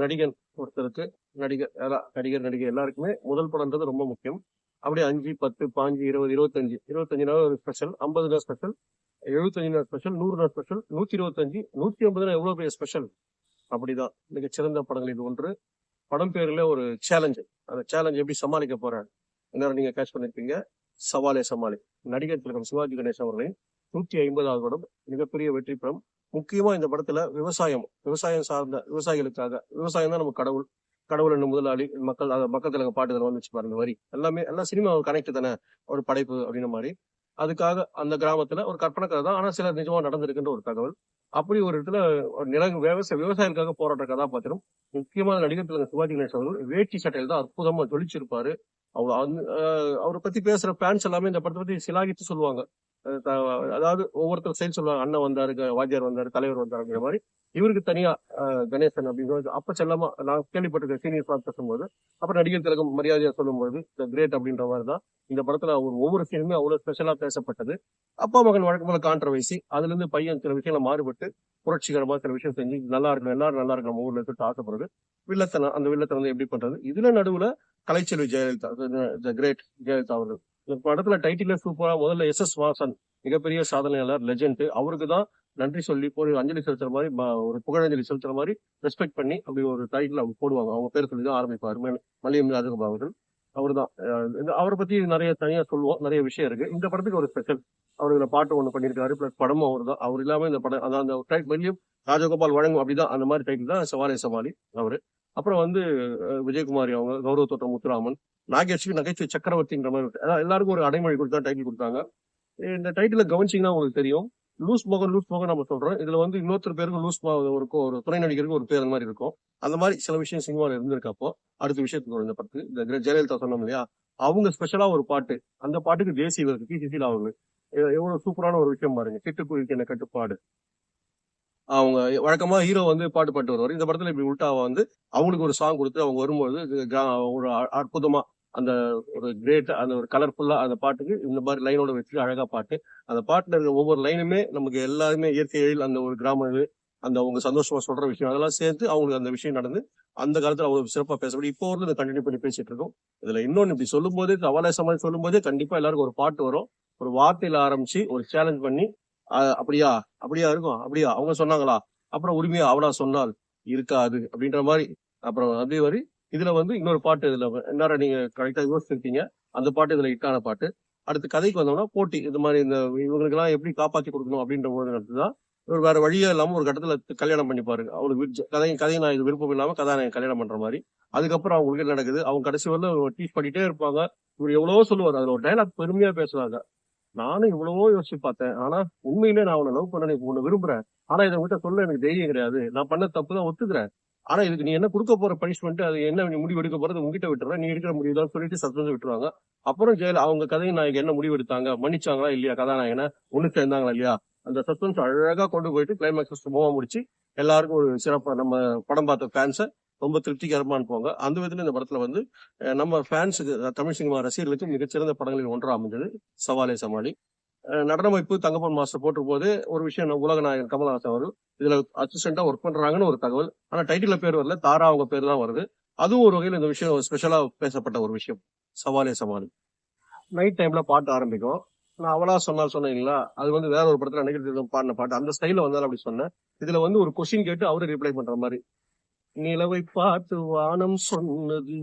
நடிகன் ஒருத்தருக்கு நடிகர் நடிகர் நடிகை எல்லாருக்குமே முதல் படம்ன்றது ரொம்ப முக்கியம். அப்படியே அஞ்சு பத்து பாஞ்சு இருபது இருபத்தஞ்சு இருபத்தஞ்சு நாள் ஒரு ஸ்பெஷல் ஐம்பது நாள் ஸ்பெஷல் எழுபத்தஞ்சு நாள் ஸ்பெஷல் நூறு நாள் ஸ்பெஷல் நூற்றி இருபத்தஞ்சு நூற்றி ஐம்பது நாள் எவ்வளோ பெரிய ஸ்பெஷல் அப்படிதான். படங்கள் இது ஒன்று. படம் பேரில் ஒரு சேலஞ்சு அந்த சேலஞ்ச் எப்படி சமாளிக்க போகிறேன் எல்லாரும் நீங்கள் கேட்ச் பண்ணியிருப்பீங்க சவாலே சமாளி. நடிகர் திலகம் சிவாஜி கணேஷ் அவர்களின் நூற்றி ஐம்பதாவது படம் மிகப்பெரிய வெற்றி படம். முக்கியமா இந்த படத்துல விவசாயம் விவசாயம் சார்ந்த விவசாயிகளுக்காக விவசாயம் தான் நம்ம கடவுள் கடவுள் என்ன முதலாளி மக்கள் அதை மக்கள் தலைவர் பாட்டு இதுல வந்துச்சு பாருங்க வரி எல்லாமே எல்லாம் சினிமா கனெக்ட் தானே ஒரு படைப்பு அப்படின்ற மாதிரி. அதுக்காக அந்த கிராமத்துல ஒரு கற்பனை கதை தான் ஆனா சில நிஜமா நடந்திருக்குன்ற ஒரு தகவல். அப்படி ஒரு இடத்துல ஒரு நில விவசாய விவசாயிகளுக்காக போராட்ட கதாபாத்திரம் முக்கியமான நடிகர் திலகம் சிவாஜி கணேசன் அவர்கள் வேட்டி சட்டையில் தான் அற்புதமா ஜொலிச்சிருப்பாரு. அவர் அவரை பத்தி பேசுற ஃபேன்ஸ் எல்லாமே இந்த படத்தை பத்தி சிலாகித்து சொல்லுவாங்க. அதாவது ஒவ்வொருத்தர் சைடு சொல்லுவாங்க. அண்ணன் வந்தாரு வாத்தியார் வந்தாரு தலைவர் வந்தாருங்கிற மாதிரி. இவருக்கு தனியா கணேசன் அப்படின்னு அப்ப செல்லமா நான் கேள்விப்பட்டிருக்கேன் சீனியர் பார்த்து பேசும்போது. அப்புறம் நடிகர் திலகம் மரியாதையா சொல்லும்போது த கிரேட் அப்படின்ற மாதிரி தான் இந்த படத்துல அவர் ஒவ்வொரு சீனுமே அவ்வளவு ஸ்பெஷலா பேசப்பட்டது. அப்பா மகன் வழக்கம் போல கான்ட்ரவைசி அதுல இருந்து பையன் சில விஷயங்களை மாறுபட்டு புரட்சிகரமா சில விஷயம் செஞ்சு நல்லா இருக்கணும் எல்லாரும் நல்லா இருக்கணும் நம்ம ஊர்ல சொல்லிட்டு ஆசைப்படுறது வில்லத்தனம் அந்த வில்லத்தனம் வந்து எப்படி பண்றது? இதுல நடுவுல கலைச்செல்வி ஜெயலலிதா த கிரேட் ஜெயலலிதா அவர்கள். இந்த படத்துல டைட்டில சூப்பரா முதல்ல எஸ் எஸ் வாசன் மிகப்பெரிய சாதனையாளர் லெஜெண்ட் அவருக்கு தான் நன்றி சொல்லி ஒரு அஞ்சலி செலுத்துற மாதிரி ஒரு புகழஞ்சலி செலுத்துற மாதிரி ரெஸ்பெக்ட் பண்ணி அப்படி ஒரு டைட்டில் அவங்க போடுவாங்க. அவங்க பேர் சொல்லி தான் ஆரம்பிப்பாரு. மே- மல்லியம் ராஜகோபால் அவர்கள். அவர் தான். அவரை பத்தி நிறைய தனியா சொல்லுவோம். நிறைய விஷயம் இருக்கு. இந்த படத்துக்கு ஒரு ஸ்பெஷல் அவர் இதுல பாட்டு ஒண்ணு பண்ணியிருக்காரு. பிளஸ் படமும் அவர் தான். அவர் இல்லாம இந்த படம் அதான் அந்த டைட் மல்லியம் ராஜகோபால் வழங்கும் அப்படிதான் அந்த மாதிரி டைட்டில் தான் சவாலே சவாலி அவரு. அப்புறம் வந்து விஜயகுமாரி அவங்க கௌரவ தோட்டம் முத்துராமன் நாகேஷுக்கு நகைச்சுவை சக்கரவர்த்தின்ற மாதிரி அதான் எல்லாருக்கும் ஒரு அடைமொழி கொடுத்தா டைட்டில் கொடுத்தாங்க. இந்த டைட்டில கவனிச்சிங்கன்னா உங்களுக்கு தெரியும். லூஸ் மோகன் லூஸ் மோகன் நம்ம சொல்றோம். இதுல வந்து இன்னொருத்தர் பேருக்கு லூஸ் மோ- ஒரு ஒரு துணை நடிகருக்கு ஒரு பேர் அந்த மாதிரி இருக்கும். அந்த மாதிரி சில விஷயம் சினிமாவில் இருந்திருக்கப்போ அடுத்த விஷயத்துக்கு வரும் இந்த படத்துக்கு. இந்த ஜெயலலிதா சொன்னோம் இல்லையா? அவங்க ஸ்பெஷலா ஒரு பாட்டு. அந்த பாட்டுக்கு தேசிய இருக்கு பி. அவங்க எவ்வளவு சூப்பரான ஒரு விஷயம் பாருங்க. சிட்டுக்குருவிக்கு என்ன கட்டுப்பாடு? அவங்க வழக்கமா ஹீரோ வந்து பாட்டு பாட்டு வருவார். இந்த படத்துல இப்படி உல்டாவா வந்து அவங்களுக்கு ஒரு சாங் கொடுத்து அவங்க வரும்போது ஒரு அ- அற்புதமா அந்த ஒரு கிரேட் அந்த ஒரு கலர்ஃபுல்லா அந்த பாட்டுக்கு இந்த மாதிரி லைனோட வச்சு அழகா பாட்டு. அந்த பாட்டுல இருக்க ஒவ்வொரு லைனுமே நமக்கு எல்லாருமே இயற்கை எழில் அந்த ஒரு கிராம இது அந்த அவங்க சந்தோஷமா சொல்ற விஷயம் அதெல்லாம் சேர்த்து அவங்களுக்கு அந்த விஷயம் நடந்து அந்த காலத்துல அவ்வளவு சிறப்பா பேசப்படி இப்போ வந்து கண்டினியூ பண்ணி பேசிட்டு இருக்கோம். இதுல இன்னொன்னு இப்படி சொல்லும் போதே கவலை சமாளி சொல்லும் போதே கண்டிப்பா எல்லாருக்கும் ஒரு பாட்டு வரும். ஒரு வார்த்தையில ஆரம்பிச்சு ஒரு சேலஞ்ச் பண்ணி அப்படியா? அப்படியா இருக்கும். அப்படியா? அவங்க சொன்னாங்களா? அப்புறம் உரிமையா அவளா சொன்னால் இருக்காது அப்படின்ற மாதிரி. அப்புறம் அதே மாதிரி இதுல வந்து இன்னொரு பாட்டு இதுல என்னடா நீங்க கரெக்டா யோசிச்சிருக்கீங்க? அந்த பாட்டு இதுல இட்டான பாட்டு. அடுத்து கதைக்கு வந்தோம்னா போட்டி. இது மாதிரி இந்த இவங்களுக்கு எல்லாம் எப்படி காப்பாத்தி கொடுக்கணும் அப்படின்ற போது தான். இவர் வேற வழியே இல்லாம ஒரு கட்டத்துல கல்யாணம் பண்ணி பாருங்க அவளுக்கு விருப்ப- கதை கதை நான் இது விருப்பம் இல்லாம கதாநாயகன் கல்யாணம் பண்ற மாதிரி. அதுக்கப்புறம் அவங்களுக்கு என்ன நடக்குது? அவங்க கடைசி வரல டீச் பண்ணிட்டே இருப்பாங்க. இவர் எவ்வளவோ சொல்லுவார். அதுல ஒரு டைலாக் பெருமையா பேசுவாங்க. நானும் இவ்வளவோ யோசிச்சு பார்த்தேன். ஆனா உண்மையிலே நான் அவனை லவ் பண்ண உன்னை விரும்புறேன். ஆனா இதை விட்ட சொல்ல எனக்கு தைரியம் கிடையாது. நான் பண்ண தப்பு தான் ஒத்துக்கிறேன். ஆனா இதுக்கு நீ என்ன கொடுக்க போற பனிஷ்மெண்ட் அது என்ன நீ முடிவு எடுக்க போறது உங்ககிட்ட விட்டுறேன். நீ எடுக்கிற முடிவுதான் சொல்லிட்டு சஸ்பென்ஸ் விட்டுருவாங்க. அப்புறம் ஜெயல அவங்க கதையை நாயகி என்ன முடிவு எடுத்தாங்க? மன்னிச்சாங்களா இல்லையா கதாநாயகனை? ஒண்ணு சேர்ந்தாங்களா இல்லையா? அந்த சஸ்பென்ஸ் அழகா கொண்டு போயிட்டு கிளைமேக்ஸ் சுமமா முடிச்சு எல்லாருக்கும் ஒரு சிறப்பா நம்ம படம் பார்த்த ஃபேன்ஸை ரொம்ப திருப்திகரமா அனுப்புவாங்க. அந்த விதத்துல இந்த படத்துல வந்து நம்ம ஃபேன்ஸுக்கு தமிழ் சினிமா ரசிகர்களுக்கு மிகச்சிறந்த படங்களில் ஒன்றாக அமைஞ்சது சவாலே சமாளி. நடனமைப்பு தங்கப்பன் மாஸ்டர் போட்டு போது ஒரு விஷயம் உலக நாயகன் கமல்ஹாசன் அவர் இதுல அசிஸ்டண்டா ஒர்க் பண்றாங்கன்னு ஒரு தகவல். ஆனா டைட்டில பேர் வரல தாரா அவங்க பேர் தான் வருது. அதுவும் ஒரு வகையில் இந்த விஷயம் ஸ்பெஷலா பேசப்பட்ட ஒரு விஷயம். சவாலே சமாளி. நைட் டைம்ல பாட்டு ஆரம்பிக்கும். நான் அவளா சொன்னால் சொன்னீங்களா? அது வந்து வேற ஒரு படத்துல நினைக்கிறது பாடின பாட்டு. அந்த ஸ்டைல வந்தாலும் அப்படி சொன்னேன். இதுல வந்து ஒரு கொஸ்டின் கேட்டு அவரு ரிப்ளை பண்ற மாதிரி. நிலவை பார்த்து வானம் சொன்னது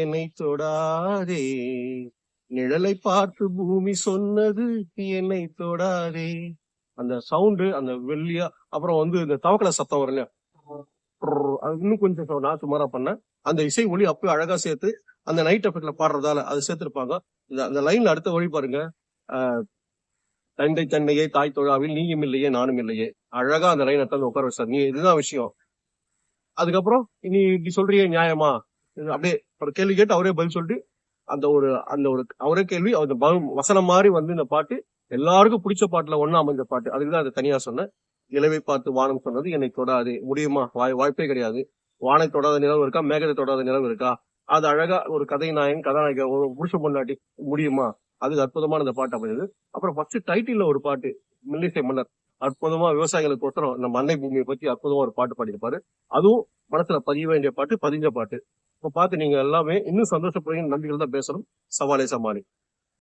என்னை தொடாதே. நிழலை பார்த்து பூமி சொன்னது என்னை தொடாதே. அந்த சவுண்டு அந்த வெள்ளியா அப்புறம் வந்து இந்த தவக்கலை சத்தம் வரல இன்னும் கொஞ்சம் நான் சுமாரா பண்ணேன். அந்த இசை ஒளி அப்பயும் அழகா சேர்த்து அந்த நைட் எஃபெக்ட்ல பாடுறதால அது சேர்த்திருப்பாங்க. இந்த அந்த லைன்ல அடுத்த வழி பாருங்க. ஆஹ், தந்தை தன்னையே தாய் தொழாவில் நீயும் இல்லையே நானும் இல்லையே. அழகா அந்த லைன் எடுத்து உட்கார வச்சார். நீ இதுதான் விஷயம். அதுக்கப்புறம் நீ இப்படி சொல்றீங்க நியாயமா? அப்படியே ஒரு கேள்வி கேட்டு அவரே பதில் சொல்லிட்டு அந்த ஒரு அந்த ஒரு அவரே கேள்வி அந்த வசனம் மாதிரி வந்து இந்த பாட்டு எல்லாருக்கும் பிடிச்ச பாட்டுல ஒன்னா அமைஞ்ச பாட்டு. அதுக்குதான் அதை தனியா சொன்னேன். இளவை பார்த்து வானம் சொன்னது என்னை தொடாது. முடியுமா? வாய் வாய்ப்பே கிடையாது. வானை தொடாத நிலவு இருக்கா? மேகத்தை தொடாத நிலவு இருக்கா? அது அழகா ஒரு கதை நாயகன் கதாநாயக ஒரு புருஷ பொண்டாட்டி முடியுமா? அது அற்புதமான அந்த பாட்டு அமைஞ்சது. அப்புறம் ஃபர்ஸ்ட் டைட்டில் ஒரு பாட்டு மில்லிசை மன்னர். அற்புதமா விவசாயிகளுக்கு ஒருத்தரம் நம்ம அன்னை பூமியை பத்தி அற்புதமா ஒரு பாட்டு பாடியிருப்பாரு. அதுவும் மனசுல பதிய வேண்டிய பாட்டு பதிஞ்ச பாட்டு. இப்ப பார்த்து நீங்க எல்லாமே இன்னும் சந்தோஷப்படுவீங்கன்னு நம்பிக்கை தான் பேசணும். சவாலே சமாளி.